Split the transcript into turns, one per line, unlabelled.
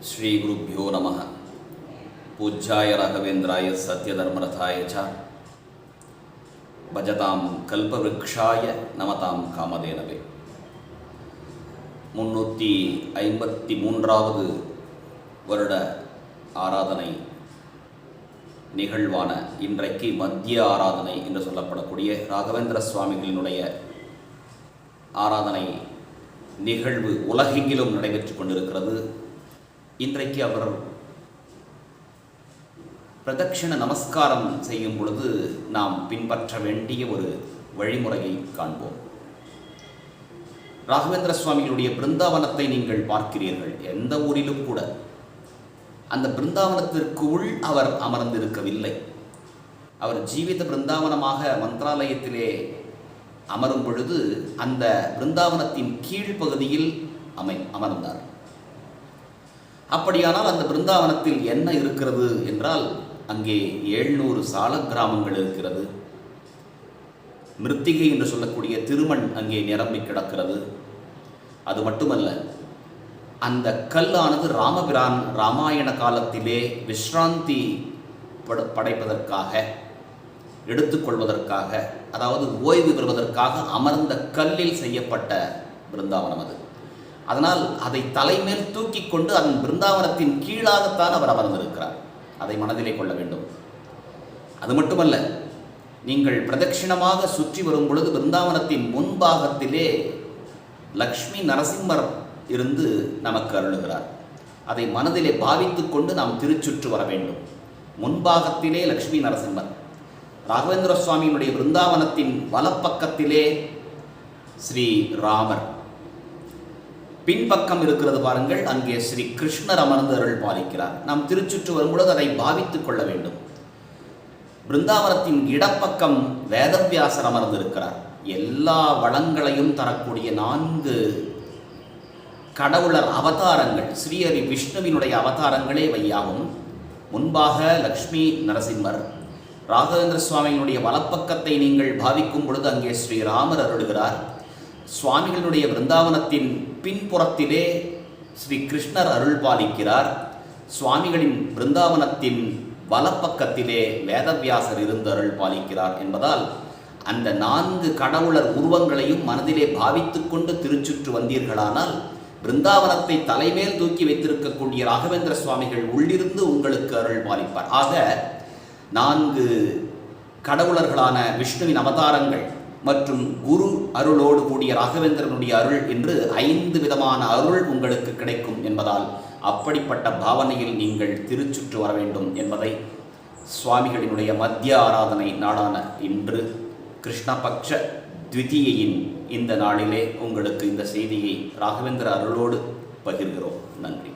ஸ்ரீ ஸ்ரீகுருப்போ நம. பூஜ்ஜாய ராகவேந்திராய சத்யதர்மரதாய ச. பஜதாம் கல்பவிருக்ஷாய நமதாம் காமதேனவே. முன்னூற்றி ஐம்பத்தி மூன்றாவது வருட ஆராதனை நிகழ்வான இன்றைக்கு மத்திய ஆராதனை என்று சொல்லப்படக்கூடிய ராகவேந்திர சுவாமிகளினுடைய ஆராதனை நிகழ்வு உலகெங்கிலும் நடைபெற்று கொண்டிருக்கிறது. இன்றைக்கு அவர் பிரதட்சிண நமஸ்காரம் செய்யும் பொழுது நாம் பின்பற்ற வேண்டிய ஒரு வழிமுறையை காண்போம். ராகவேந்திர சுவாமிகளுடைய பிருந்தாவனத்தை நீங்கள் பார்க்கிறீர்கள். எந்த ஊரிலும் கூட. அந்த பிருந்தாவனத்திற்கு உள் அவர் அமர்ந்திருக்கவில்லை. அவர் ஜீவித பிருந்தாவனமாக மந்திராலயத்திலே அமரும் பொழுது அந்த பிருந்தாவனத்தின் கீழ்ப்பகுதியில் அமை அமர்ந்தார். அப்படியானால் அந்த பிருந்தாவனத்தில் என்ன இருக்கிறது என்றால் அங்கே எழுநூறு சால கிராமங்கள் இருக்கிறது. மிருத்திகை என்று சொல்லக்கூடிய திருமண் அங்கே நிரம்பி கிடக்கிறது. அது மட்டுமல்ல அந்த கல்லானது ராமபிரான் ராமாயண காலத்திலே விஸ்ராந்தி படைப்பதற்காக எடுத்துக்கொள்வதற்காக அதாவது ஓய்வு பெறுவதற்காக அமர்ந்த கல்லில் செய்யப்பட்ட பிருந்தாவனம் அது. அதனால் அதை தலைமேல் தூக்கி கொண்டு அதன் பிருந்தாவனத்தின் கீழாகத்தான் அவர் அமர்ந்திருக்கிறார். அதை மனதிலே கொள்ள வேண்டும். அது மட்டுமல்ல நீங்கள் பிரதட்சிணமாக சுற்றி வரும் பொழுது பிருந்தாவனத்தின் முன்பாகத்திலே லக்ஷ்மி நரசிம்மர் இருந்து நமக்கு அருளுகிறார். அதை மனதிலே பாவித்துக் கொண்டு நாம் திருச்சுற்று வர வேண்டும். முன்பாகத்திலே லக்ஷ்மி நரசிம்மர். ராகவேந்திர சுவாமியினுடைய பிருந்தாவனத்தின் வலப்பக்கத்திலே ஸ்ரீ ராமர். பின்பக்கம் இருக்கிறது பாருங்கள். அங்கே ஸ்ரீ கிருஷ்ணர் அமர்ந்து அருள் பாலிக்கிறார். நாம் திருச்சுற்று வரும்பொழுது அதை பாவித்துக் கொள்ள வேண்டும். பிருந்தாவனத்தின் இடப்பக்கம் வேதவியாசர் அமர்ந்திருக்கிறார். எல்லா வளங்களையும் தரக்கூடிய நான்கு கடவுளர் அவதாரங்கள் ஸ்ரீஹரி விஷ்ணுவினுடைய அவதாரங்களே வையாகும் முன்பாக லக்ஷ்மி நரசிம்மர். ராகவேந்திர சுவாமியினுடைய வலப்பக்கத்தை நீங்கள் பாவிக்கும் பொழுது அங்கே ஸ்ரீராமர் அருளுகிறார். சுவாமிகளுடைய பிருந்தாவனத்தின் பின்புறத்திலே ஸ்ரீ கிருஷ்ணர் அருள் பாலிக்கிறார் சுவாமிகளின் பிருந்தாவனத்தின் வலப்பக்கத்திலே வேதவியாசர் இருந்து அருள் பாலிக்கிறார் என்பதால் அந்த நான்கு கடவுளர் உருவங்களையும் மனதிலே பாவித்து கொண்டு திருச்சுற்று வந்தீர்களானால் பிருந்தாவனத்தை தலைமேல் தூக்கி வைத்திருக்கக்கூடிய ராகவேந்திர சுவாமிகள் உள்ளிருந்து உங்களுக்கு அருள் பாலிப்பார் ஆக நான்கு கடவுளர்களான விஷ்ணுவின் அவதாரங்கள் மற்றும் குரு அருளோடு கூடிய ராகவேந்திரனுடைய அருள் என்று ஐந்து விதமான அருள் உங்களுக்கு கிடைக்கும் என்பதால் அப்படிப்பட்ட பாவனையில் நீங்கள் திருச்சுற்று வர வேண்டும் என்பதை சுவாமிகளினுடைய மத்திய ஆராதனை நாளான இன்று கிருஷ்ணபக்ஷ த்விதியையின் இந்த நாளிலே உங்களுக்கு இந்த செய்தியை ராகவேந்திர அருளோடு பகிர்கிறோம். நன்றி.